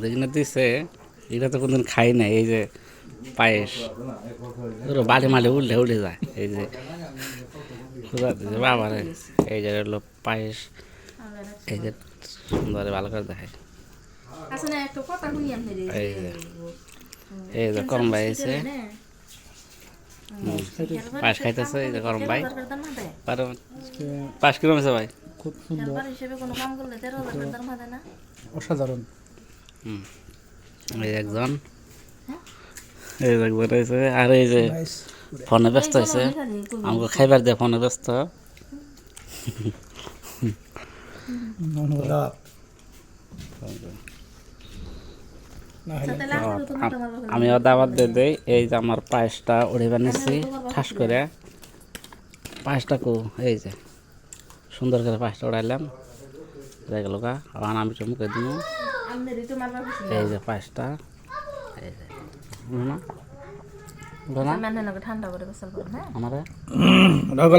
যেখানে দিছে এটা তো কোনদিন খাই না এই যে পায়েস। বালি মালি উঠলে উঠে যায় এই যে। খুদা দিছে বাবারে এই যে হলো পায়েস। এই যে সুন্দর ভালো করে দেখায় এই যে এই যে করম ভাই এসে। পায়েস খাইতেছে এই যে করম ভাই। পাঁচ কিলো আছে ভাই? খুব সুন্দর। হিসেবে কোনো কাম করলে তেরো হাজার টাকার দাম না? অসাধারণ। এই একজন। এই যে একজন রয়েছে আর এই যে ফোনে ব্যস্ত হয়েছে। আমাকে খাইবার দিয়ে ফোনে ব্যস্ত। হলে আমি দাবাত দিয়ে দেই। এই যে আমার পায়েসটা উড়ে বানিয়েছি ঠাস করে। পায়েসটা কো এই যে সুন্দর করে পায়েসটা উড়াইলাম। যাই গেল গা। আবার আমি চমকে দিব এই যে এই না ঠান্ডা করে গোসল হ্যাঁ আমারে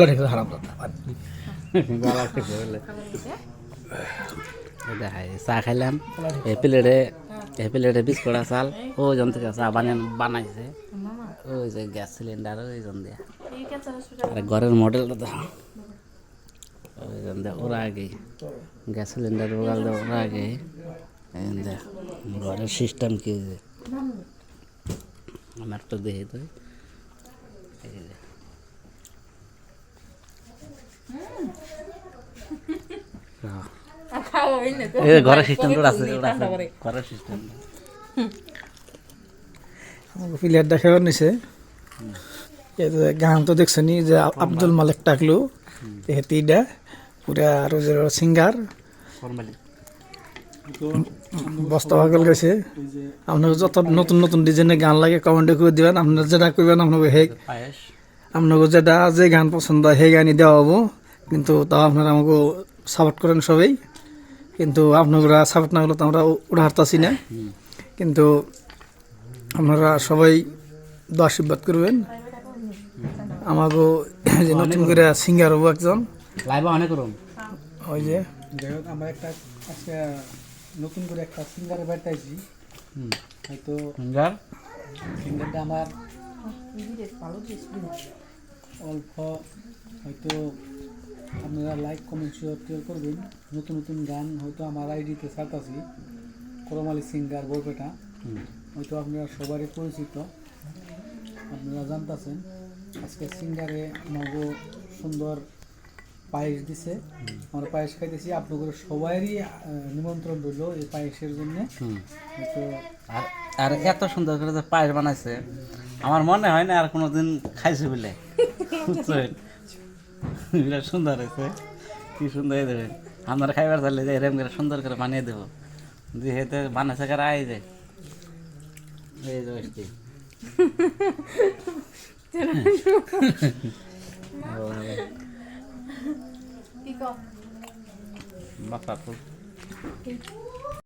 ঠিক গলা দেখাই চা খাইলাম এই প্লেটে এই প্লেটে বিস্কুট চাল ও জন থেকে চা বানিয়ে বানাইছে ওই যে গ্যাস সিলিন্ডার ওই জন দিয়া আর ঘরের মডেলটা দেখো ওই জন ওরা আগে গ্যাস সিলিন্ডার ওরা ওরা আগে ঘরের সিস্টেম কি আমার তো দেখি তো ঘরের সিস্টেমটা আছে আছে ঘরের সিস্টেম প্লেয়ার দেখাবার নিছে। গান তো দেখছেনি যে আব্দুল মালিক টাকলু এহেতিটা পুরা যে সিঙ্গার। বস্তা ভাগল গেছে আপনাকে যত নতুন নতুন ডিজাইনের গান লাগে কমেন্টে করে দিবেন। আপনার যেটা করবেন আপনাকে হে পায়েস। আপনাকে যেটা যে গান পছন্দ হয় সেই গানই দেওয়া হব। কিন্তু তাও আপনারা আমাকে সাপোর্ট করেন সবাই। কিন্তু আপনারা সাপোর্ট না হলে তো আমরা উড়ে হারতাছি না। কিন্তু আপনারা সবাই দোয়া আশীর্বাদ করবেন। আমাকে যে নতুন করে সিঙ্গার হব একজন। লাইভ অনেক রুম ওই যে। আমরা একটা আজকে নতুন করে একটা সিঙ্গারে বেড়াইছি হুম। হয়তো সিঙ্গার সিঙ্গারটা আমার অল্প হয়তো আপনারা লাইক কমেন্ট শেয়ার টেয়ার করবেন। নতুন নতুন গান হয়তো আমার আইডিতে ছাড়তাছি। করমালি সিঙ্গার বরপেটা হয়তো আপনারা সবারই পরিচিত। আপনারা জানতেছেন। আজকে সিঙ্গারে আমাকে সুন্দর পায়েস দিছে। আমরা পায়েস খাইতেছি। আপনাদের সবারই আহ, নিমন্ত্রণ রইল এই পায়েসের জন্য। আর আর এত সুন্দর করে যে পায়েস বানাইছে আমার মনে হয় না আর কোনোদিন খাইছে বলে? বিরাট সুন্দর হয়েছে। কি সুন্দর হয়ে দেবেন আপনারা খাইবার চাইলে যে এরকম করে সুন্দর করে বানিয়ে দেবো। যেহেতু বানাইছে কারা আই যায় এই যে বসতি। কি কম বাপ্পা খুব